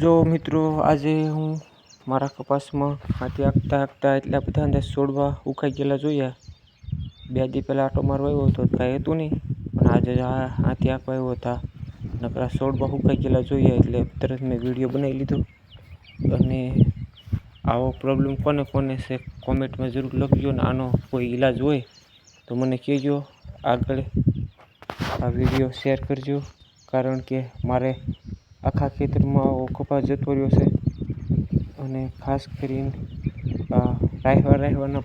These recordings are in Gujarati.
જો મિત્રો, આજે હું મારા કપાસમાં હાથી આંકતા આંકતા એટલા બધા અંદાજ છોડવા ઉખાઈ ગયેલા જોયા. બે દી પહેલાં આટો મારવા આવ્યો હતો, કાંઈ હતું નહીં. પણ આજે હાથી આંકવા આવ્યો હતા. નકરા છોડવા ઉખાઈ ગયેલા જોયા એટલે તરત મેં વીડિયો બનાવી લીધો. અને આવો પ્રોબ્લેમ કોને કોને છે કોમેન્ટમાં જરૂર લખજો ને આનો કોઈ ઈલાજ હોય તો મને કહેજો. આગળ આ વીડિયો શેર કરજો, કારણ કે મારે આખા ખેતરમાં કપાસ જતો રહ્યો છે. અને ખાસ કરીને રાહવા રાહવાના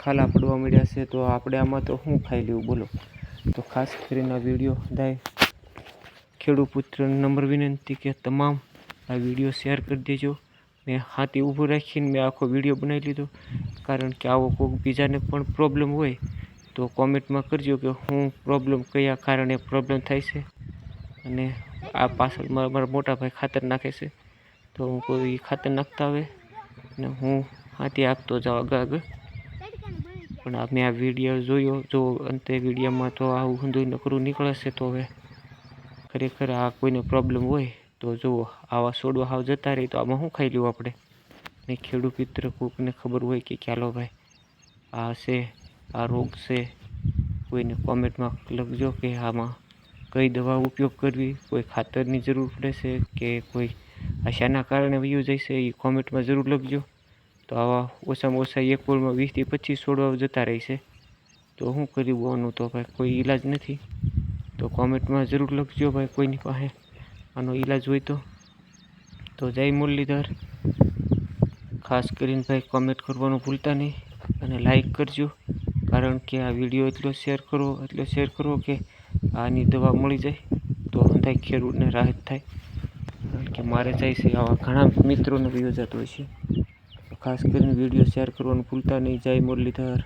ખાલા પડવા મળ્યા છે, તો આપણે આમાં તો શું ખાઈ લેવું, બોલો? તો ખાસ કરીને આ વીડિયો બધાય ખેડૂત પુત્ર નંબર વિનંતી કે તમામ આ વીડિયો શેર કરી દેજો. મેં હાથી ઊભું રાખીને મેં આખો વીડિયો બનાવી લીધો. કારણ કે આવો કોઈક બીજાને પણ પ્રોબ્લેમ હોય, તો કોમેન્ટમાં કરજો કે હું પ્રોબ્લેમ કયા કારણે પ્રોબ્લેમ થાય છે. અને આ પાછળ મારા મોટા ભાઈ ખાતર નાખે છે. તો હું કોઈ ખાતર નાખતા આવે અને હું હાથી આપતો જાઉં આગળ આગળ. પણ મેં આ વીડિયો જોયો, જો અંતે વિડીયોમાં તો આવું ઊંધું નકરું નીકળે છે તો હવે ખરેખર આ કોઈને પ્રોબ્લેમ હોય તો જુઓ આવા છોડવા હાવ જતા રહી તો આમાં શું ખાઈ લેવું આપણે? ને ખેડૂત મિત્ર કોઈકને ખબર હોય કે ચાલો ભાઈ? આ છે, આ રોગ છે. કોઈને કોમેન્ટમાં લખજો કે આમાં કઈ દવા ઉપયોગ કરવી, કોઈ ખાતરની જરૂર પડે છે કે કોઈ આશાના કારણે વયું જશે એ કોમેન્ટમાં જરૂર લખજો. તો આવા ઓછામાં ઓછા એક બોલમાં વીસથી પચીસ છોડવા જતા રહેશે તો શું કર્યું આનું તો ભાઈ કોઈ ઈલાજ નથી. તો કોમેન્ટમાં જરૂર લખજો ભાઈ કોઈની પાસે આનો ઈલાજ હોય તો. તો જય મુરલીધર. ખાસ કરીને ભાઈ કોમેન્ટ કરવાનું ભૂલતા નહીં અને લાઈક કરજો. કારણ કે આ વીડિયો એટલો શેર કરો એટલો શેર કરો કે આની દવા મળી જાય તો બધા ખેડૂતને રાહત થાય. કારણ કે મારે જાય છે, આવા ઘણા મિત્રોને યોજાતો હોય છે. ખાસ કરીને વીડિયો શેર કરવાનું ભૂલતા નહીં. જય મુરલીધર.